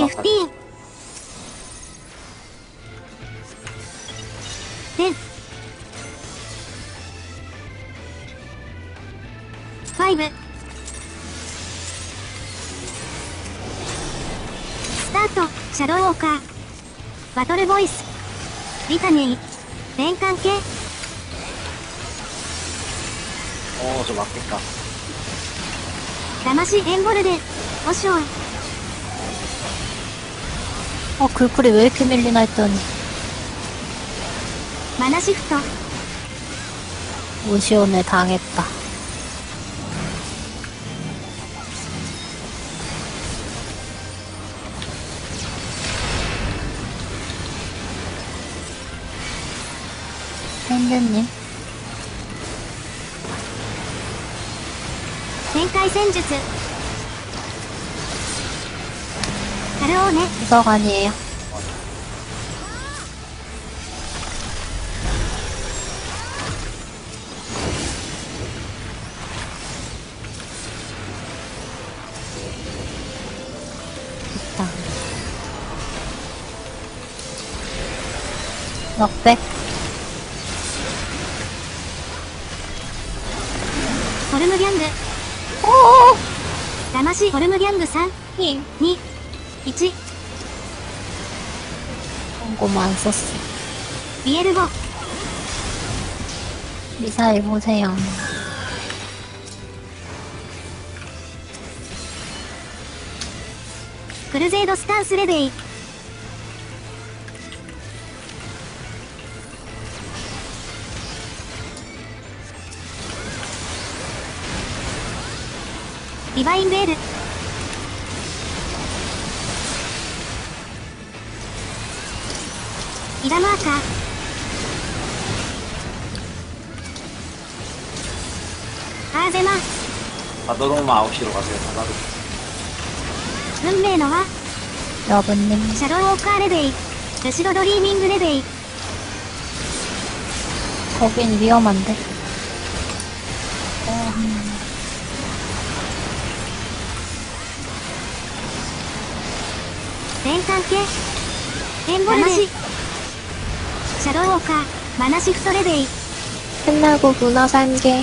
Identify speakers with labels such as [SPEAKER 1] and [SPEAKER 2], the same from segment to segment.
[SPEAKER 1] 15 10 5スタートシャドウォーカーバトルボイスリタニー連関系
[SPEAKER 2] おおちょっと待ってっか
[SPEAKER 1] 騙しエンボルデオション
[SPEAKER 3] 어, 글쿨이 왜 이렇게 밀리나 했더니,
[SPEAKER 1] マナシフト
[SPEAKER 3] 오시온에 당했다. 펭귄님,
[SPEAKER 1] 展開戦術 ハルオーネ
[SPEAKER 3] 구석 아니에요. 있다. 넉백,
[SPEAKER 1] ホルムギャング騙しホルムギャング3
[SPEAKER 3] 힘.
[SPEAKER 1] 2 1
[SPEAKER 3] ごまんそっす
[SPEAKER 1] ビエルクルゼードスタンスレディリバインベール。イラマーカーアーゼマ
[SPEAKER 2] 바다로만 9시로 가세요, 바다로.
[SPEAKER 1] 運命の輪
[SPEAKER 3] 여러분님,
[SPEAKER 1] シャドウウォーカーレベイルシドドリーミングレベイ
[SPEAKER 3] 거긴 위험한데.
[SPEAKER 1] 連関係エンボルデ 샤도우 카, 마나시 후레데이
[SPEAKER 3] 끝나고 문어 산개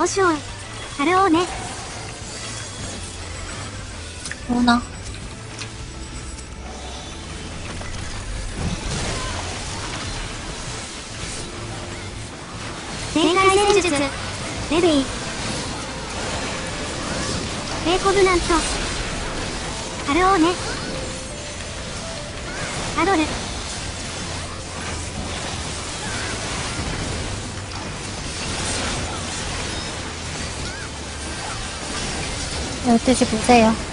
[SPEAKER 1] 어 쇼, 가려오네
[SPEAKER 3] 문어
[SPEAKER 1] 대가의 센주즈 레베이 베이코브난토 가려오네 가로는
[SPEAKER 3] 열두시 보세요.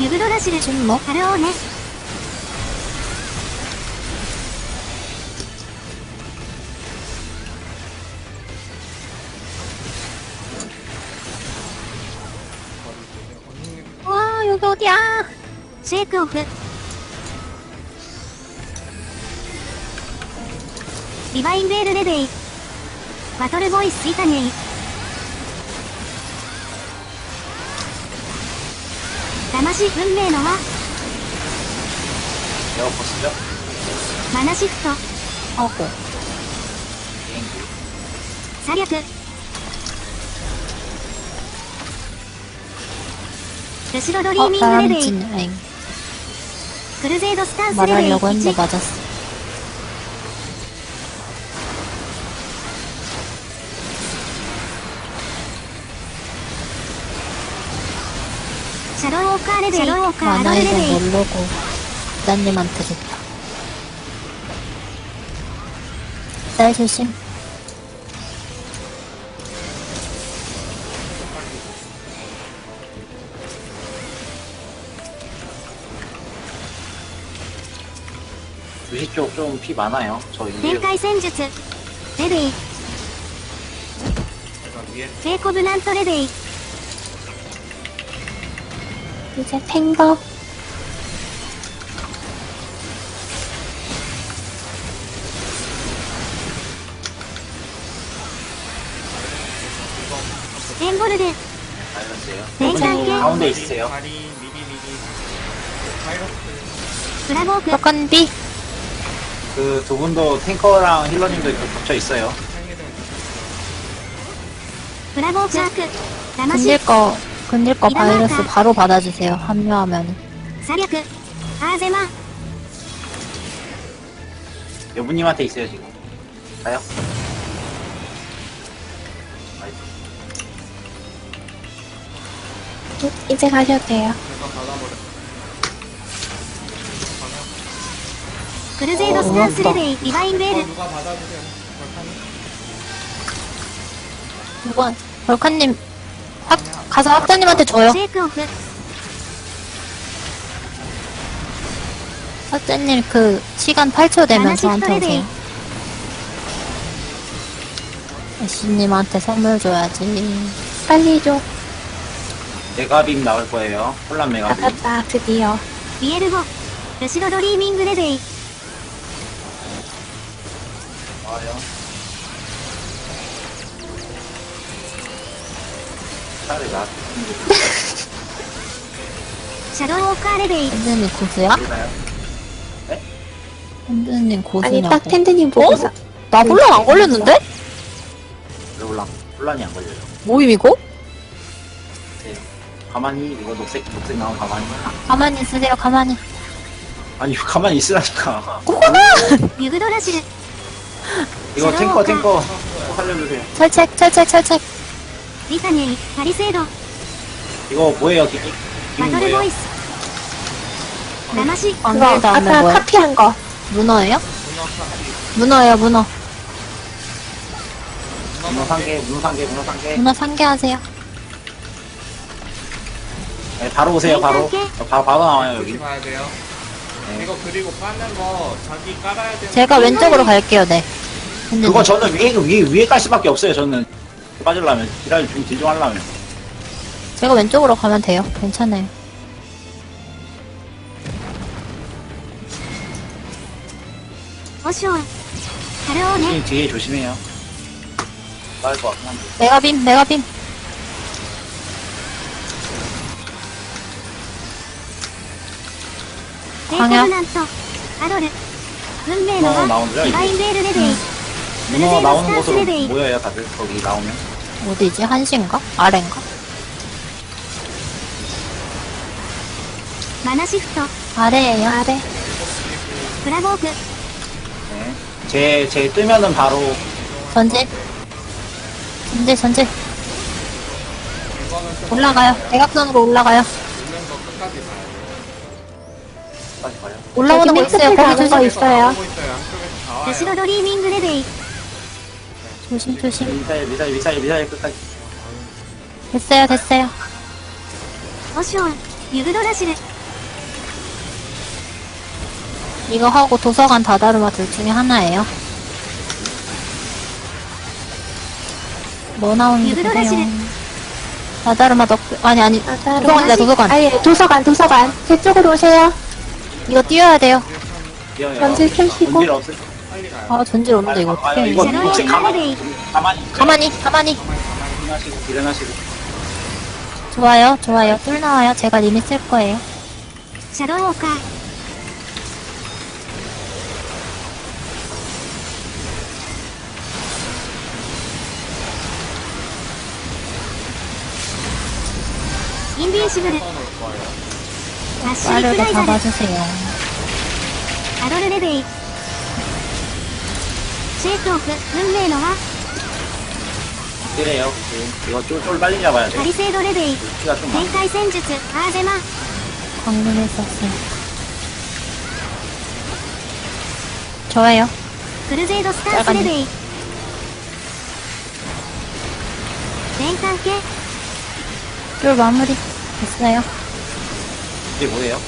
[SPEAKER 1] ユグドラシル
[SPEAKER 3] 君
[SPEAKER 1] も払おうね。
[SPEAKER 3] ああ、よどきゃ
[SPEAKER 1] シェイクオフ。リバインベールレデイ。バトルボイスイタニー。魂ま運命の輪。マナシフト。
[SPEAKER 3] オフ
[SPEAKER 1] 左略後ろドリーミングレベ
[SPEAKER 3] ル。
[SPEAKER 1] クルゼードスタンスレベル1
[SPEAKER 3] 만화에서
[SPEAKER 1] ベイ
[SPEAKER 3] 모르고 기자님한테 줬다 쌀 조심
[SPEAKER 2] 유시 쪽 좀 피 많아요. 저
[SPEAKER 1] 展
[SPEAKER 2] 인디오.
[SPEAKER 1] 開戦術レベイ
[SPEAKER 4] 위에
[SPEAKER 1] ジェイコブナントレベイ
[SPEAKER 3] 이제
[SPEAKER 4] 탱거
[SPEAKER 1] 엠보르드
[SPEAKER 2] 알면서요.
[SPEAKER 1] 네.
[SPEAKER 2] 가운데 있으세요.
[SPEAKER 4] 다리 미리 미리 파이로스
[SPEAKER 1] 브라보 그
[SPEAKER 3] 덕건비
[SPEAKER 2] 그 두 분도 탱커랑 힐러님도 이렇게 겹쳐 있어요.
[SPEAKER 1] 향해 되면 브라보 그, 그 나머지
[SPEAKER 3] 건질 거 근딜 거 바이러스 바로 받아주세요. 합류하면.
[SPEAKER 2] 여부님한테 있어요 지금 가요 음,
[SPEAKER 3] 이제 가셔도 돼요.
[SPEAKER 4] 그루제이더 어,
[SPEAKER 1] 스탄스 레벨
[SPEAKER 4] 디바인
[SPEAKER 1] 웰
[SPEAKER 4] 누가
[SPEAKER 3] 6번. 벌카님 학, 가서 학자님한테 줘요. 학자님 그 시간 8초 되면 저한테 오세요. 애쉬님한테 선물 줘야지. 빨리 줘.
[SPEAKER 2] 메가빔 나올 거예요. 혼란 메가빔.
[SPEAKER 3] 나갔다 드디어.
[SPEAKER 1] 미에르고 요시로 드리밍
[SPEAKER 2] 그레데이. 와요. 차를 나.
[SPEAKER 1] シャドウウォーカーレベイ
[SPEAKER 3] 핸드님 고수야?
[SPEAKER 2] 되나요?
[SPEAKER 3] 핸드님 고수냐고.
[SPEAKER 5] 아니 딱 텐드님 보고 서
[SPEAKER 3] 나 혼란 안 걸렸는데?
[SPEAKER 2] 왜 혼란? 혼란이 안 걸려요.
[SPEAKER 3] 모임 이거?
[SPEAKER 2] 네. 가만히 이거 녹색 녹색 나온 가만히.
[SPEAKER 3] 가만히 있으세요, 가만히.
[SPEAKER 2] 아니 가만히 있으라니까.
[SPEAKER 1] ユグドラシル
[SPEAKER 2] 이거 탱커 탱커 살려주세요.
[SPEAKER 3] 철책, 철책, 철책.
[SPEAKER 1] 리타님, 바리스에도
[SPEAKER 2] 이거 뭐예요, 기기?
[SPEAKER 1] 기, 보이스.
[SPEAKER 3] 나마시, 어, 언제도
[SPEAKER 5] 아까
[SPEAKER 3] 뭐예요?
[SPEAKER 5] 카피한 거.
[SPEAKER 3] 문어예요? 문어예요, 문어.
[SPEAKER 2] 문어 상계, 문어 상계, 문어 상계.
[SPEAKER 3] 문어 상계하세요.
[SPEAKER 2] 네, 바로 오세요, 네, 바로. 어, 바, 바로 나와요, 여기.
[SPEAKER 4] 돼요.
[SPEAKER 2] 네.
[SPEAKER 4] 이거 그리고 까는 거 자기 깔아야 되는
[SPEAKER 3] 제가 왼쪽으로 갈게요, 네. 근데
[SPEAKER 2] 그거 네. 저는 위에, 위에, 위에 깔 수밖에 없어요, 저는. 빠질라면 딜할 중 딜중 하려면.
[SPEAKER 3] 제가 왼쪽으로 가면 돼요. 괜찮아요.
[SPEAKER 1] オショアハルオーネ
[SPEAKER 2] 지금 뒤에 조심해요. 빠질 것 같긴 한데.
[SPEAKER 3] 메가빔, 메가빔.
[SPEAKER 1] テイコブナントアドル運命の
[SPEAKER 2] 문어
[SPEAKER 1] 輪
[SPEAKER 2] 나오죠
[SPEAKER 1] リバイ
[SPEAKER 2] 이제.
[SPEAKER 1] ンベールレベイ
[SPEAKER 2] 문어 나오는
[SPEAKER 1] 스타스
[SPEAKER 2] 곳으로
[SPEAKER 1] 레베이.
[SPEAKER 2] 모여요 다들 거기 나오면.
[SPEAKER 3] 어디지? 한시인가? 아래인가?
[SPEAKER 1] 마나 시프트,
[SPEAKER 3] 아래에요. 아래.
[SPEAKER 1] 브라보그,
[SPEAKER 2] 네. 제, 제 뜨면은 바로
[SPEAKER 3] 전진. 전진, 전진. 올라가요. 대각선으로 올라가요. 올라오는 거
[SPEAKER 5] 네,
[SPEAKER 3] 있어요. 거기 조심.
[SPEAKER 5] 있어요.
[SPEAKER 1] 대시로 네, 드리밍 그레데이,
[SPEAKER 3] 조심, 조심.
[SPEAKER 2] 미사일 미사일 미사일 미사일 끝까지.
[SPEAKER 3] 됐어요, 됐어요.
[SPEAKER 1] オショアユグドラシル
[SPEAKER 3] 이거 하고 도서관 다다르마 둘 중에 하나예요. 뭐 나오는지
[SPEAKER 1] 유그로라시를.
[SPEAKER 3] 보세요. 다다르마 덕, 아니, 아니. 도서관이다, 도서관.
[SPEAKER 5] 아예 도서관 도서관 제 쪽으로 오세요
[SPEAKER 3] 이거 뛰어야 돼요.
[SPEAKER 2] 뛰어요.
[SPEAKER 5] 전질 켜시고.
[SPEAKER 2] 전질 없을.
[SPEAKER 4] 빨리 가요
[SPEAKER 3] 아, 전질 없는데, 이거
[SPEAKER 2] 아,
[SPEAKER 3] 어떻게
[SPEAKER 2] 이거
[SPEAKER 3] 해.
[SPEAKER 2] 녹색 가만히 가만히
[SPEAKER 3] 가만히, 가만히.
[SPEAKER 2] 일어나시고 일어나시고.
[SPEAKER 3] 좋아요, 좋아요. 뚫 나와요. 제가 리밋 쓸 거예요.
[SPEAKER 1] シャドウウォーカー インビンシブル
[SPEAKER 4] 넣을 거예요
[SPEAKER 1] ラッシュリプ
[SPEAKER 3] 빠르게
[SPEAKER 1] ライザル
[SPEAKER 3] 잡아주세요.
[SPEAKER 1] アドルレベイ シェイクオフ運命の輪
[SPEAKER 2] 그래요. 이거 쫄, 쫄 빨리 잡아야 돼.
[SPEAKER 1] パリセードレベイ
[SPEAKER 2] 키가 좀
[SPEAKER 1] 展
[SPEAKER 2] 많아.
[SPEAKER 1] 開戦術アーゼマ
[SPEAKER 3] 광문했었어요. 좋아요.
[SPEAKER 1] クルゼイドスタンスレベイ連関系
[SPEAKER 3] 쫄 마무리. 됐어요.
[SPEAKER 2] 이게 뭐예요?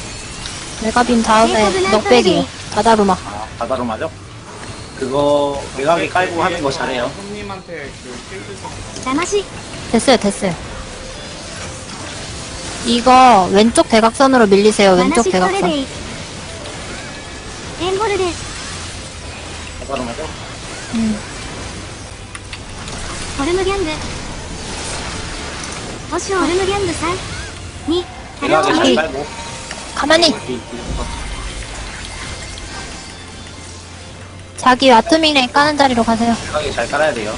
[SPEAKER 3] 메가빔 다음에 넉백이요. 다다루마.
[SPEAKER 2] 아, 바다로 맞아? 그거 외곽에 깔고 하는 거 잘해요.
[SPEAKER 4] 손님은 님한테 그 실드 좀
[SPEAKER 1] 다마시
[SPEAKER 3] 됐어요, 됐어요. 이거 왼쪽 대각선으로 밀리세요, 왼쪽
[SPEAKER 1] 마나시
[SPEAKER 3] 대각선.
[SPEAKER 1] 토레데이 엠보르데
[SPEAKER 2] 바로 맞아.
[SPEAKER 1] 호르무ギャング오쇼 호르무ギャング 3 2
[SPEAKER 2] 대각에 잘
[SPEAKER 1] 하려오
[SPEAKER 2] 깔고.
[SPEAKER 3] 가만히!
[SPEAKER 2] 이렇게, 이렇게.
[SPEAKER 3] 자기 와투밍 레인 까는 자리로 가세요.
[SPEAKER 2] 대각에 잘 깔아야 돼요.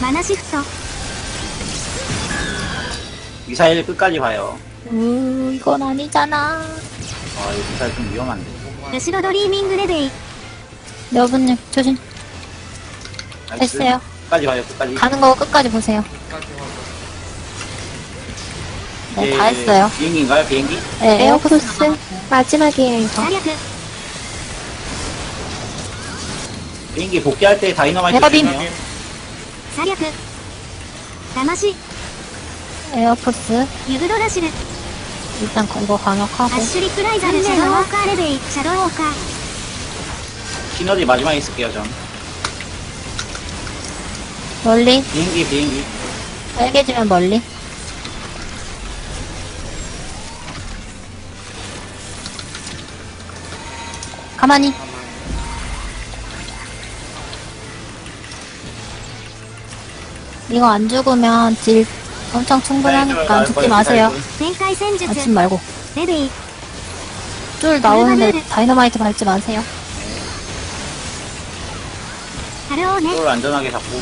[SPEAKER 1] 마나 시프ト
[SPEAKER 2] 미사일 끝까지 봐요.
[SPEAKER 3] 우, 이건 아니잖아.
[SPEAKER 2] 아, 이 미사일 좀 위험한데.
[SPEAKER 1] 後ろドリーミングレデイ
[SPEAKER 3] 여러분님, 조심.
[SPEAKER 2] 나이스.
[SPEAKER 3] 됐어요.
[SPEAKER 2] 끝까지 봐요, 끝까지.
[SPEAKER 3] 가는 거 끝까지 보세요.
[SPEAKER 4] 끝까지 하고
[SPEAKER 3] 네,
[SPEAKER 2] 이게
[SPEAKER 3] 다 했어요.
[SPEAKER 2] 비행기인가요, 비행기?
[SPEAKER 3] 네,
[SPEAKER 5] 에어크로스 마지막이에요 이거.
[SPEAKER 1] 射略
[SPEAKER 2] 비행기 복귀할 때 다이너마이트
[SPEAKER 3] 대박임.
[SPEAKER 2] 조심해요.
[SPEAKER 1] 射略魂
[SPEAKER 3] 에어포스.
[SPEAKER 1] ユグドラシル
[SPEAKER 3] 일단 공고 강력하고.
[SPEAKER 1] アッシュリックライザルシャドウウォーカーレベイシャドウウォーカー
[SPEAKER 2] 시너지 마지막에 있을게요, 전.
[SPEAKER 3] 멀리.
[SPEAKER 2] 비행기, 비행기.
[SPEAKER 3] 빨개지면 멀리. 가만히. 이거 안 죽으면 딜 엄청 충분하니까 죽지 마세요.
[SPEAKER 1] 全開戦術
[SPEAKER 3] 아침 말고.
[SPEAKER 1] レベイ
[SPEAKER 3] 쫄 나오는데 다이너마이트 밟지 마세요.
[SPEAKER 1] ハローネ
[SPEAKER 2] 쫄 안전하게 잡고.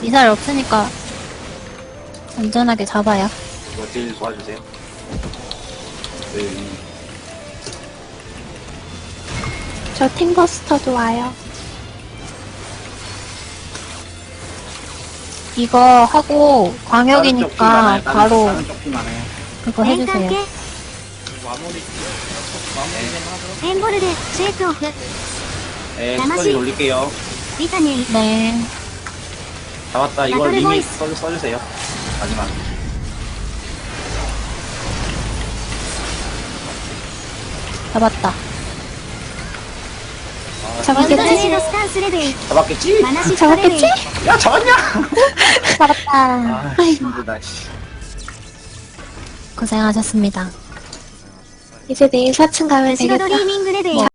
[SPEAKER 3] 미사일 없으니까 안전하게 잡아요.
[SPEAKER 2] 이거 딜 도와주세요. 네.
[SPEAKER 5] 저 탱버스터도 와요.
[SPEAKER 3] 이거 하고 광역이니까 바로
[SPEAKER 2] 다른 쪽 피만 해.
[SPEAKER 3] 그거
[SPEAKER 1] 連
[SPEAKER 3] 해주세요.
[SPEAKER 1] 関系
[SPEAKER 4] 마무리 마무리 좀 하죠
[SPEAKER 1] エンボルデシェイクオフ
[SPEAKER 2] 네,
[SPEAKER 1] 나머지-
[SPEAKER 2] 스터디 올릴게요.
[SPEAKER 1] リタネイ
[SPEAKER 3] 네.
[SPEAKER 2] 잡았다. 이거
[SPEAKER 1] 나토르
[SPEAKER 2] 리밋
[SPEAKER 1] 보이스.
[SPEAKER 2] 써, 써주세요. 마지막.
[SPEAKER 3] 잡았다.
[SPEAKER 5] 잡았겠지?
[SPEAKER 2] 잡았겠지?
[SPEAKER 5] 잡았겠지?
[SPEAKER 2] 야 잡았냐?
[SPEAKER 3] 잡았다.
[SPEAKER 2] 아 힘들다
[SPEAKER 3] 고생하셨습니다.
[SPEAKER 5] 이제 내일 4층 가면 되겠다.